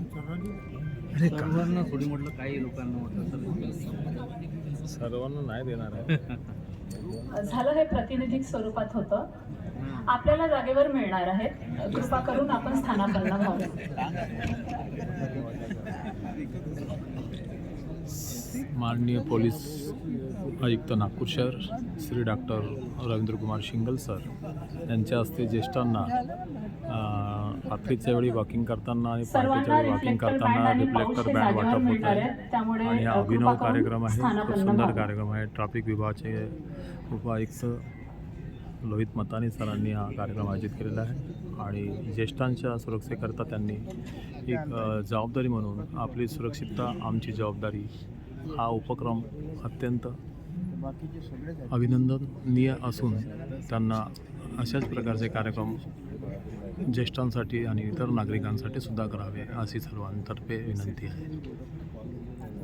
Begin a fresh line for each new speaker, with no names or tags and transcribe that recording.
अरे
सर्वांना थोडी म्हटलं काही लोकांना
सर्वांना नाही देणार आहे.
झालं हे प्रातिनिधिक स्वरूपात होतं. आपल्याला जागेवर मिळणार आहेत. कृपा करून आपण स्थानापन्न व्हावे.
माननीय पोलीस आयुक्त नागपूर शहर श्री डॉक्टर रवींद्रकुमार शिंगल सर यांच्या हस्ते ज्येष्ठांना रात्रीच्या वेळी वॉकिंग करताना आणि पहाटेच्या
सर्वांना
वेळी वॉकिंग करताना रिफ्लेक्टर बँड वाटप होत. आहे आणि हा अभिनव कार्यक्रम आहे. खूप सुंदर. कार्यक्रम आहे. ट्रॅफिक विभागाचे उपायुक्त लोहित मतानी सरांनी हा कार्यक्रम आयोजित केलेला आहे. आणि ज्येष्ठांच्या सुरक्षेकरता त्यांनी एक जबाबदारी म्हणून आपली सुरक्षितता आमची जबाबदारी हा उपक्रम अत्यंत अभिनंदनीय असून त्यांना अशाच प्रकारचे कार्यक्रम ज्येष्ठांसाठी आणि इतर नागरिकांसाठी सुद्धा करावे अशी सर्वांतर्फे विनंती आहे.